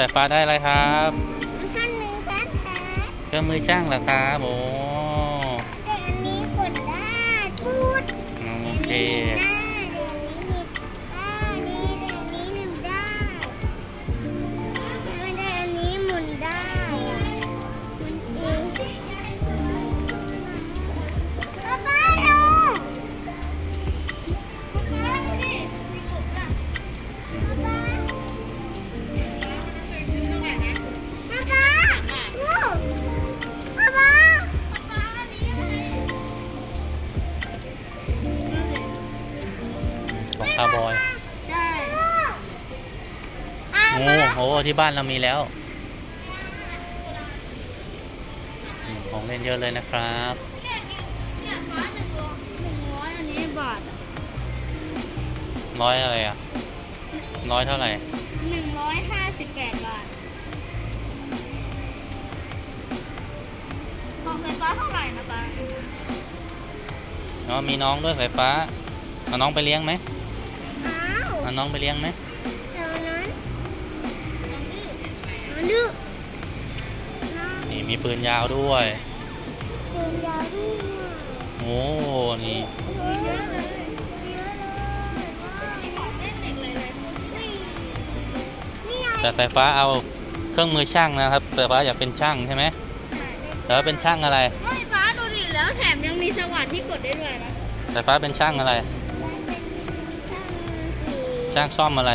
สายฟ้าได้อะไรครับท่านหนึ่งท่านแท้เครื่องมือช่างเหรอครับโอ้แต่อันนี้กดได้พูดโอเค ของคาร์บอยใช่โอ้โหที่บ้านเรามีแล้วอืมของเล่นเยอะเลยนะครับเนี่ยเนี่ยฟ้าหนึ่งร้อยหนึ่งร้อยอันนี้บาทอะร้อยอะไรอะร้อยเท่าไหร่หนึ่งร้อยห้าสิบแปดบาทของไฟฟ้าเท่าไหร่นะป้าอ๋อมีน้องด้วยสายฟ้าเอาน้องไปเลี้ยงไหมอ้าว เอาน้องไปเลี้ยงไหมเดี๋ยวนั้นน้องดื้อน้องนี่มีปืนยาวด้วยดื้อยาวดื้อโอ้นี่เยอะเลยเยอะเลยนี่ของเล่นเด็กเลยเลยนี่ไงแต่สายฟ้าเอาเครื่องมือช่างนะครับสายฟ้าอยากเป็นช่างใช่ไหมแต่ว่าเป็นช่างอะไรไฟฟ้าดูดิแล้วแถมยังมีสว่านที่กดได้ด้วยนะสายฟ้าเป็นช่างอะไร ช่างซ่อมอะไร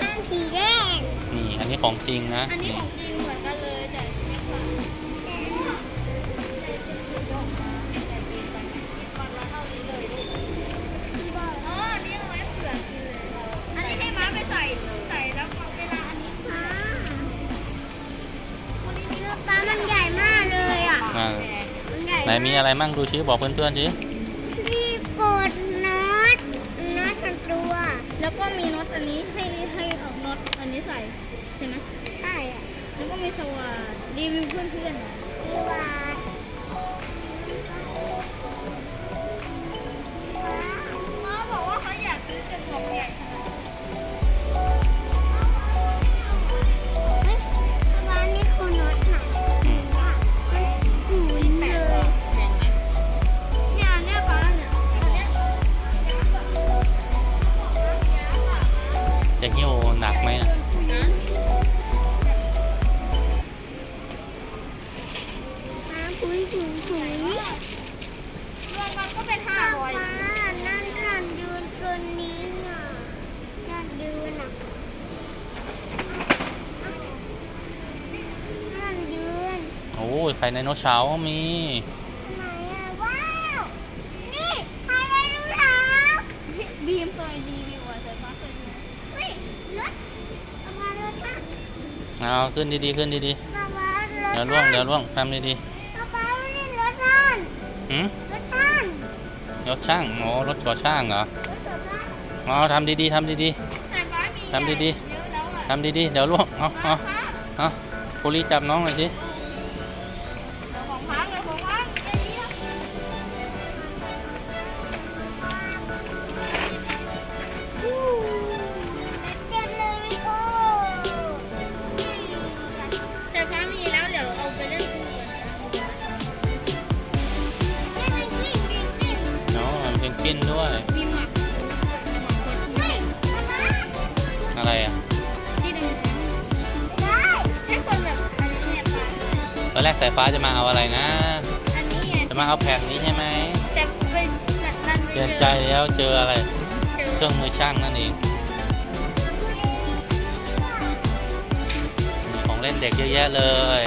ท่านสีแดงนี่ อันนี้ของจริงนะอันนี้นี่ของจริงเหมือนกันเลยแต่อ๋ออันนี้เอาไว้เผื่อกินเลยอันนี้ให้ม้าไปใส่ใส่แล้วเวลาอันนี้ม้าวันนี้มีปลามันใหญ่มากเลยอะ อ่ามันใหญ่ไหนมีอะไรมั่งดูชี้บอกเพื่อนๆสิ ที่กดน็อตน็อตทั้งตัว แล้วก็มีน็อตอันนี้ให้ให้เอาน็อตอันนี้ใส่ใช่ไหมใช่อะแล้วก็มีสว่านรีวิวเพื่อนๆหน่อยสว่านม้า ไข่ไดโนเสาร์มีไหนอะว้าว นี่ใครได้รู้เท้าบีมเคยรีวิวอะแต่าเคยดูเฮ้ยรถเอามารถท่าเอาขึ้นดีๆขึ้นดีเอามารถๆเดี๋ยวล่วงเดี๋ยวล่วงทำดีเอาไปนี่รถท่านๆหืมรถท่านรถช่างโอ้รถก่อช่างเหรอรถท่านเอาทำดีๆทำดี แต่ฟ้ามีทำดีๆ เยอะแล้วอะๆทำดีๆเดี๋ยวล่วงเอาเอาฟ้า เอาปุรีจับน้องหน่อยสิ เแรกสายฟ้าจะมาเอาอะไรนะ อันนี้ไงจะมาเอาแผ่นนี้ใช่ไหมแต่เป็นนันไปเปลี่ยนใจแล้วเจออะไรเจอเครื่องมือช่างนั่นเองมีของเล่นเด็กเยอะแยะเลย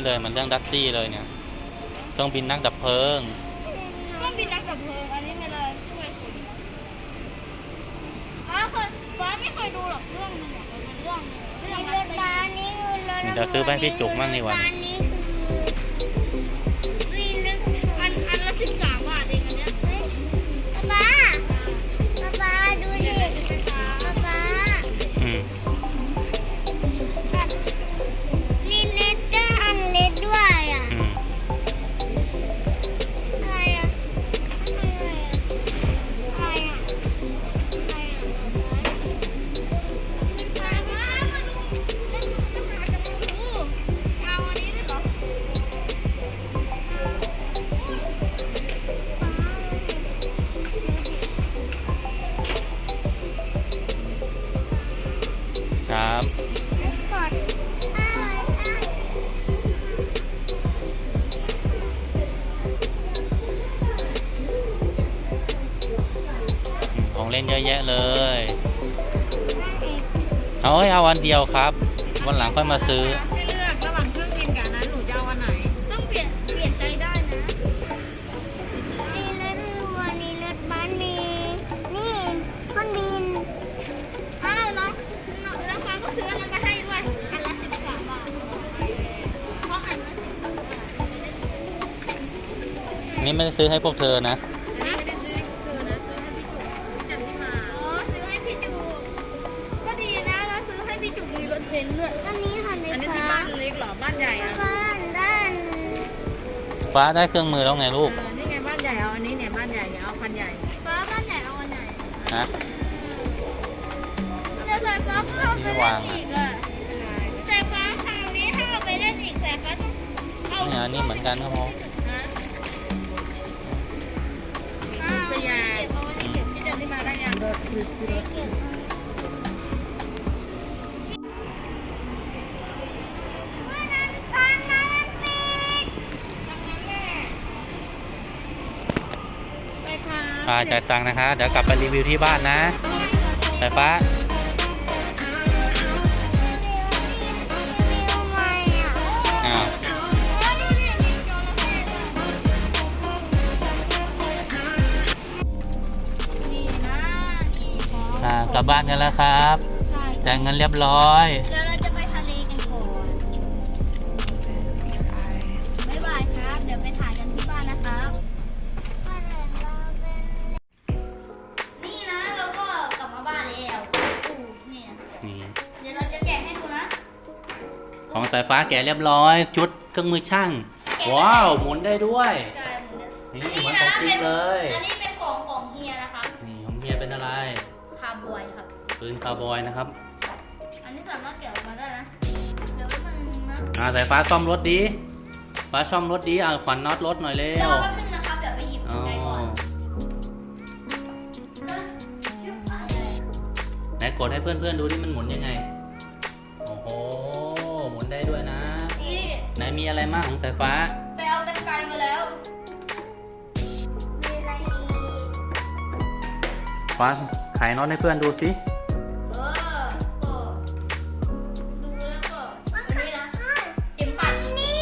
นเรื่องนี้เลยเหมันเรื่องดัตตี้เลยเนี่ยเครื่องบินนักดับเพลิงเครื่องบินนักดับเพลิงอันนี้เวลาช่วยคนฟ้าเคยฟ้าไม่เคยดูหรอกเรื่องหนึงอะมันเป็นเรื่องเรื่องรถบ้านนี้คือรถเดี๋ยวซื้อไปให้พี่จุกมั่งดีกว่า เอาเอ้ยเอาอันเดียวครับ วันหลังค่อยมาซื้อ ให้เลือกระหว่างเครื่องบินกับอันนั้นหนูจะเอาอันไหน ต้องเปลี่ยนเปลี่ยนใจได้นะนี่รถทัวร์นี่รถบัสนี่นี่เครื่องบินอ้าวน้องน้องแล้วฟ้าก็ซื้ออันนั้นมาให้ด้วยอันละสิบสามบาทเพราะอันละสิบสามบาทนี่ไม่ได้ซื้อให้พวกเธอนะ ฟ้าได้เครื่องมือแล้วไงลูกเออนี่ไงบ้านใหญ่เอาอันนี้เนี่ยบ้านใหญ่เนี่ยเอาคันใหญ่ฟ้าบ้านไหนเอาอันไหนฮะแต่สายฟ้าก็เอาไปเล่นอีกอะแต่ฟ้าทางนี้ถ้าเอาไปเล่นอีกสายฟ้าต้องเอาเนี่ยอันนี้เหมือนกันครับผมฮะอ้าวพยาเก็บเอาไว้ให้เก็บพี่จันที่มาได้ยัง อ่าจ่ายตังค์นะคะ เดี๋ยวกลับไปรีวิวที่บ้านนะสายฟ้าทำไมอะอ้าวนี่นะนี่ของอ่ากลับบ้านกันแล้วครับใช่จ่ายเงินเรียบร้อยเดี๋ยว สายฟ้าแกะเรียบร้อย ชุดเครื่องมือช่าง ว้าว หมุนได้ด้วย ใช่หมุนได้นี่อันนี้เหมือนนะของจริงเป็นเลย อันนี้เป็นของของเฮียนะครับนี่ของเฮียเป็นอะไร คาร์บอยครับปืนคาร์บอยนะครับ อันนี้สามารถแกะออกมาได้นะ เดี๋ยวแป๊บนึงนะอ่าสายฟ้าซ่อมรถดี ฟ้าซ่อมรถดีอ่าขวัญน็อตรถหน่อยเร็เดี๋ยววแป๊บนึงนะครับเดี๋ยวไปหยิบอ๋อไก่ก่อนไหนกดให้เพื่อนๆดูที่มันหมุนยังไง ไหนมีอะไรมากของสายฟ้า ไปเอากันไกลมาแล้ว มีอะไรอีกฟ้าไขน็อตให้เพื่อนดูสิเออก็ดูแล้วก็อันนี้นะเข็มขัดนี่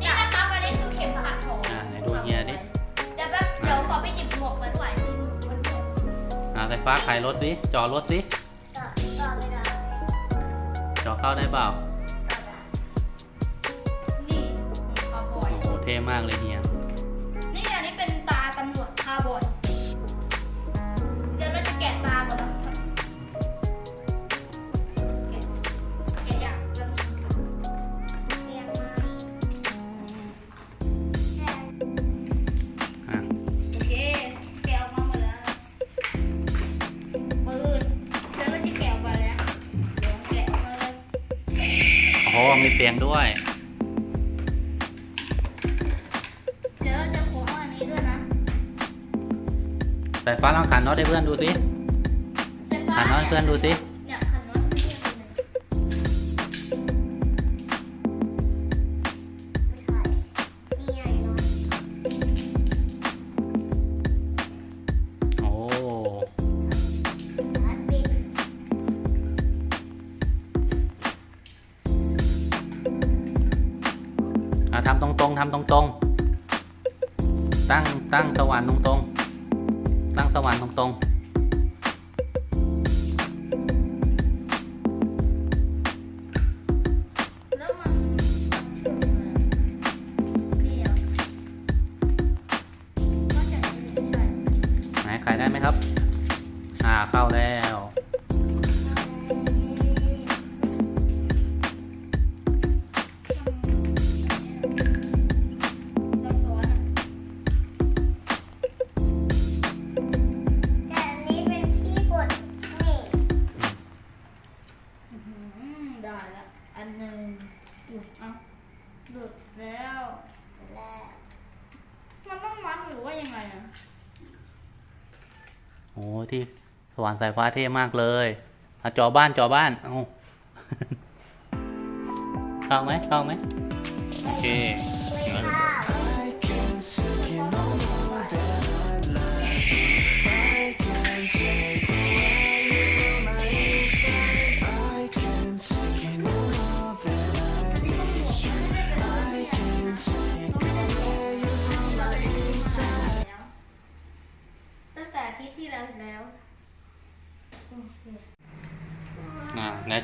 นี่นะครับอันนี้คือเข็มขัดของอ่าไหนดูเฮียดิเดี๋ยวแป๊บเดี๋ยวขอไปหยิบหมวกมาด้วยสิมันหมวกอ่าสายฟ้าไขรถสิจอดรถสิต่อต่อไม่ได้จอดเข้าได้เปล่า ท่มากเลยเฮียนี่อันนี้เป็นตาตำรวจคาร์บอยเดี๋ยวเราจะแกะตาก่อนนะครับแกะแกะอย่างละนิดครับแกะมาแกะอะโอเคแกะออกมาหมดแล้วนะปืนเดี๋ยวเราจะแกะออกมาแล้วเดี๋ยวแกะออกมาเลย โอ้โหมีเสียงด้วย สายฟ้าลองขันน็อตให้เพื่อนดูสิไฟฟ้าขันน็อตให้เนี่ยเพื่อนดูสิเนี่ยขันน็อตนี่คือหนึ่งนี่ไงน็อตโอ้น็อตปิดทำตรงๆทำตรงๆ ตั้งตั้งสว่านตรงๆ ตั้งสว่านตรงๆแล้วมันนี่อะก็จะไม่ใช่ไหนขายได้ไหมครับ อ่าเข้าแล้ว แล้วแล้ว มันต้องมัดหรือว่ายังไงอะโอ้ที่สว่านสายฟ้าเท่มากเลยอะจอบ้านจอบ้านเอาเข้าไหมเข้าไหมโอเค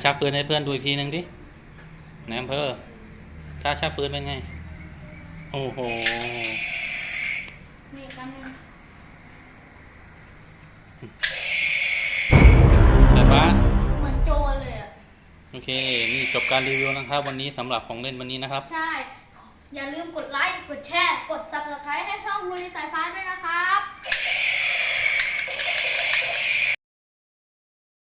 ชักปืนให้เพื่อนดูอีกทีหนึ่งดิไหนอำเภอถ้าชักปืนเป็นไง โอ้โหมีกันงสายฟ้าเหมือนโจรเลยอะโอเค นี่จบการรีวิวนะครับ วันนี้สำหรับของเล่นวันนี้นะครับ ใช่ อย่าลืมกดไลค์ กดแชร์ กด subscribe ให้ช่องบุรีสายฟ้าด้วยนะคะ